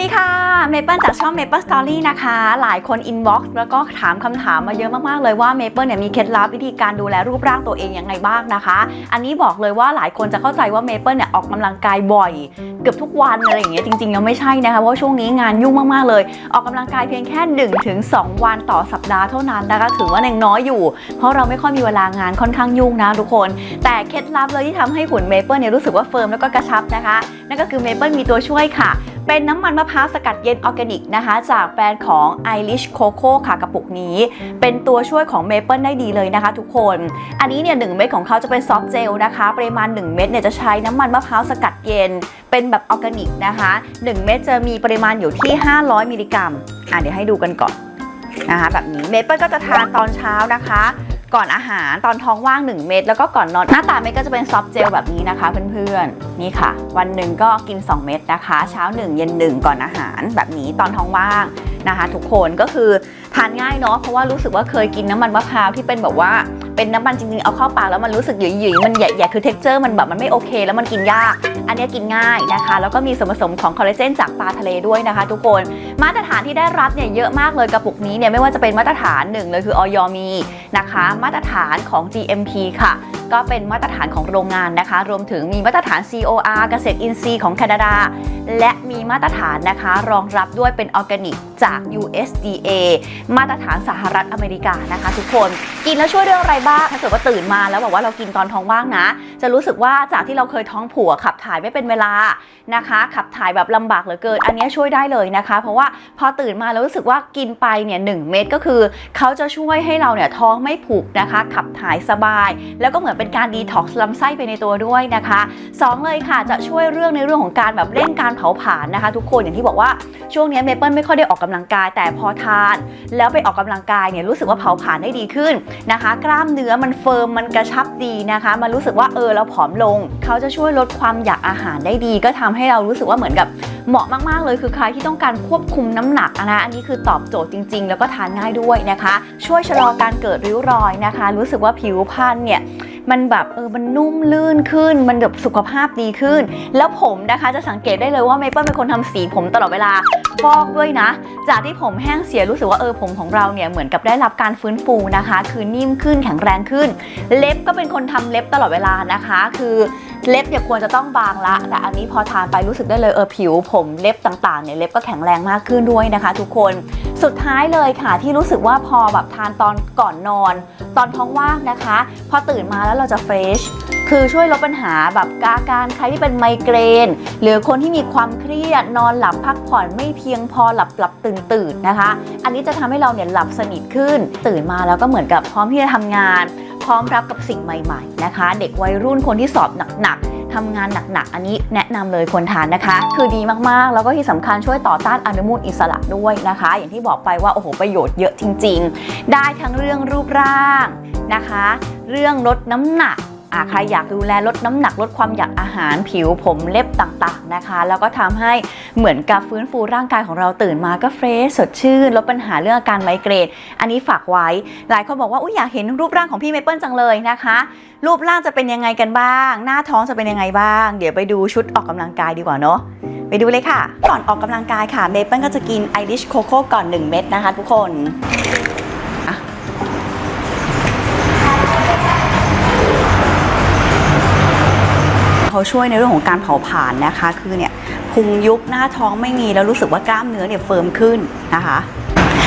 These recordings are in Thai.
ดีค่ะเมเปิลจากช่อง Maple Story นะคะ หลายคนอินบ็อกซ์แล้วก็ถามคำถามมาเยอะมาก ๆ เลยว่าเมเปิลเนี่ยมีเคล็ดลับวิธีการดูแลรูปร่างตัวเองยังไงบ้างนะคะ อันนี้บอกเลยว่าหลายคนจะเข้าใจว่าเมเปิลเนี่ยออกกำลังกายบ่อย เกือบทุกวันอะไรอย่างเงี้ยจริงๆแล้วไม่ใช่นะคะเพราะว่าช่วงนี้งานยุ่งมาก ๆ เลย ออกกำลังกายเพียงแค่1ถึง2วันต่อสัปดาห์เท่านั้นนะคะถือว่ายังน้อยอยู่ เพราะเราไม่ค่อยมีเวลางานค่อนข้างยุ่งนะทุกคน แต่เคล็ดลับเลยที่ทำให้หุ่นเมเปิลเนี่ยรู้สึกว่าเฟิร์มแล้วก็กระชับนะคะนั่นก็คือเมเปิลมีตัวช่วยค่ะ เป็นน้ำมันมะพร้าวสกัดเย็นออร์แกนิกนะคะ จากแบรนด์ของ Irish Coco ค่ะกระปุกนี้ เป็นตัวช่วยของเมเปิลได้ดีเลยนะคะ ทุกคน อันนี้เนี่ยหเม็ดของเขาจะเป็นซอฟต์เจลนะคะ ปริมาณ 1 เม็ดเนี่ยจะใช้น้ำมันมะพร้าวสกัดเย็น เป็นแบบออร์แกนิกนะคะ 1 เม็ดจะมีปริมาณอยู่ที่ 500 มิลลิกรัมอะเดี๋ยวให้ดูกันก่อนนะคะแบบนี้เมเปิลก็จะทานตอนเช้านะคะ ก่อนอาหารตอนท้องว่าง 1 เม็ดแล้วก็ก่อนนอน หน้าตาเม็ดก็จะเป็นซอฟต์เจลแบบนี้นะคะ เพื่อนๆนี่ค่ะ วันหนึ่งก็กิน 2 เม็ดนะคะ เช้า 1 เย็น 1 ก่อนอาหารแบบนี้ตอนท้องว่างนะคะ ทุกคนก็คือทานง่ายเนาะเพราะว่ารู้สึกว่าเคยกินน้ำมันมะพร้าวที่เป็นแบบว่าเป็นน้ำมันจริงๆเอาเข้าปากแล้วมันรู้สึกหยุ่ยๆมันใหญ่ๆคือเท็กเจอร์มันแบบมันไม่โอเค แล้วมันกินยาก อันนี้กินง่ายนะคะ แล้วก็มีส่วนผสมของคอลลาเจนจากปลาทะเลด้วยนะคะ ทุกคน มาตรฐานที่ได้รับเนี่ยเยอะมากเลยกระปุกนี้เนี่ยไม่ว่าจะเป็นมาตรฐานหนึ่งเลยคือออยมีนะคะ มาตรฐานของ GMP ค่ะ ก็เป็นมาตรฐานของโรงงานนะคะ รวมถึงมีมาตรฐาน COR เกษตรอินทรีย์ของแคนาดา และมีมาตรฐานนะคะ รองรับด้วยเป็นออร์แกนิกจาก USDA มาตรฐานสหรัฐอเมริกานะคะ ทุกคนกินแล้วช่วยเรื่องอะไรบ้างถ้าเกิดว่าตื่นมาแล้วบอกว่าเรากินตอนท้องว่างนะ จะรู้สึกว่าจากที่เราเคยท้องผูกขับถ่ายไม่เป็นเวลานะคะ ขับถ่ายแบบลำบากเหลือเกิน อันนี้ช่วยได้เลยนะคะ เพราะว่าพอตื่นมาแล้วรู้สึกว่ากินไปเนี่ยหเม็ดก็คือ เขาจะช่วยให้เราเนี่ยท้องไม่ผูกนะคะ ขับถ่ายสบาย แล้วก็เหมือนเป็นการดีท็อกซ์ลำไส้ไปในตัวด้วยนะคะสองเลยค่ะจะช่วยเรื่องในเรื่องของการแบบเร่งการเผาผลาญนะคะ ทุกคนอย่างที่บอกว่าช่วงนี้เมเปิลไม่ค่อยได้ออกกำลังกายแต่พอทาน แล้วไปออกกำลังกายเนี่ยรู้สึกว่าเผาผลาญได้ดีขึ้นนะคะ กล้ามเนื้อมันเฟิร์มมันกระชับดีนะคะ มันรู้สึกว่าเออเราผอมลง เขาจะช่วยลดความอยากอาหารได้ดี ก็ทำให้เรารู้สึกว่าเหมือนกับเหมาะมากๆเลยคือใครที่ต้องการควบคุมน้ำหนักนะอันนี้คือตอบโจทย์จริง ๆ แล้วก็ทานง่ายด้วยนะคะ ช่วยชะลอการเกิดริ้วรอยนะคะ รู้สึกว่าผิวพรรณเนี่ยมันแบบเออมันนุ่มลื่นขึ้น มันแบบสุขภาพดีขึ้น แล้วผมนะคะจะสังเกตได้เลยว่าเมเปิ้ลเป็นคนทำสีผมตลอดเวลาฟอกด้วยนะ จากที่ผมแห้งเสียรู้สึกว่าเออผมของเราเนี่ยเหมือนกับได้รับการฟื้นฟูนะคะ คือนิ่มขึ้นแข็งแรงขึ้น เล็บก็เป็นคนทำเล็บตลอดเวลานะคะ คือ เล็บเนี่ยควรจะต้องบางละ แต่อันนี้พอทานไปรู้สึกได้เลยเออผิวผมเล็บต่างๆเนี่ยเล็บก็แข็งแรงมากขึ้นด้วยนะคะ ทุกคน สุดท้ายเลยค่ะ ที่รู้สึกว่าพอแบบทานตอนก่อนนอน ตอนท้องว่างนะคะ พอตื่นมาแล้วเราจะเฟรชคือช่วยลดปัญหาแบบอาการใครที่เป็นไมเกรน หรือคนที่มีความเครียดนอนหลับพักผ่อนไม่เพียงพอหลับหลับตื่นตื่นนะคะ อันนี้จะทำให้เราเนี่ยหลับสนิทขึ้น ตื่นมาแล้วก็เหมือนกับพร้อมที่จะทำงาน พร้อมรับกับสิ่งใหม่ ๆ นะคะ เด็กวัยรุ่นคนที่สอบหนักๆ ทำงานหนักๆ อันนี้แนะนำเลยควรทานนะคะ คือดีมากๆ แล้วก็ที่สำคัญช่วยต่อต้านอนุมูลอิสระด้วยนะคะ อย่างที่บอกไปว่าโอ้โหประโยชน์เยอะจริง ๆ ได้ทั้งเรื่องรูปร่างนะคะ เรื่องลดน้ำหนัก ใครอยากดูแลลดน้ำหนักลดความอยากอาหารผิวผมเล็บต่างๆนะคะ แล้วก็ทำให้เหมือนกับฟื้นฟูร่างกายของเราตื่นมาก็เฟรชสดชื่นลดปัญหาเรื่องอาการไมเกรนอันนี้ฝากไว้ หลายคนบอกว่าอุ้ยอยากเห็นรูปร่างของพี่เมเปิลจังเลยนะคะ รูปร่างจะเป็นยังไงกันบ้าง หน้าท้องจะเป็นยังไงบ้าง เดี๋ยวไปดูชุดออกกำลังกายดีกว่าเนาะไปดูเลยค่ะ ก่อนออกกำลังกายค่ะเมเปิลก็จะกินไอริชโคโค่ก่อน 1 เม็ดนะคะทุกคน เขาช่วยในเรื่องของการเผาผลาญนะคะ คือเนี่ยพุงยุบหน้าท้องไม่มีแล้วรู้สึกว่ากล้ามเนื้อเนี่ยเฟิร์มขึ้นนะคะ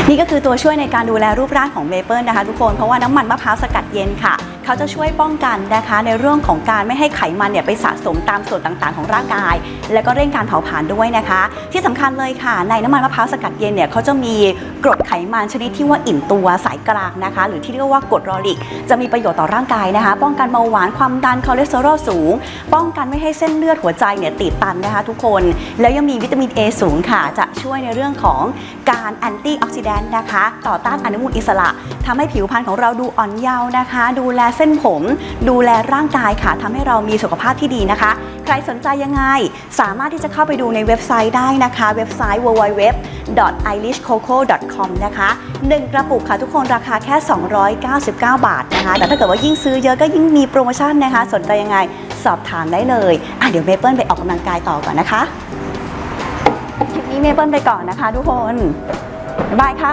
นี่ก็คือตัวช่วยในการดูแลรูปร่างของเมเปิลนะคะทุกคนเพราะว่าน้ำมันมะพร้าวสกัดเย็นค่ะ เขาจะช่วยป้องกันนะคะในเรื่องของการไม่ให้ไขมันเนี่ยไปสะสมตามส่วนต่างๆ ของร่างกาย แล้วก็เร่งการเผาผลาญด้วยนะคะ ที่สำคัญเลยค่ะ ในน้ำมันมะพร้าวสกัดเย็นเนี่ยเขาจะมีกรดไขมันชนิดที่ว่าอิ่มตัวสายกลางนะคะ หรือที่เรียกว่ากรดลอริก จะมีประโยชน์ต่อร่างกายนะคะ ป้องกันเบาหวานความดันคอเลสเตอรอลสูง ป้องกันไม่ให้เส้นเลือดหัวใจเนี่ยตีบตันนะคะ ทุกคนแล้วยังมีวิตามิน A สูงค่ะ จะช่วยในเรื่องของการแอนตี้ออกซิแดนต์นะคะ ต่อต้านอนุมูลอิสระทำให้ผิวพรรณของเราดูอ่อนเยาว์นะคะ ดูแลเส้นผม ดูแลร่างกายค่ะทำให้เรามีสุขภาพที่ดีนะคะ ใครสนใจยังไง สามารถที่จะเข้าไปดูในเว็บไซต์ได้นะคะ เว็บไซต์ www.irishcoco.com นะคะ 1 กระปุกค่ะทุกคนราคาแค่ 299 บาทนะคะ แต่ถ้าเกิดว่ายิ่งซื้อเยอะก็ยิ่งมีโปรโมชั่นนะคะ สนใจยังไงสอบถามได้เลยอะเดี๋ยวเมเปิลไปออกกำลังกายต่อก่อนนะคะ คลิปนี้เมเปิลไปก่อนนะคะทุกคน บ๊ายบายค่ะ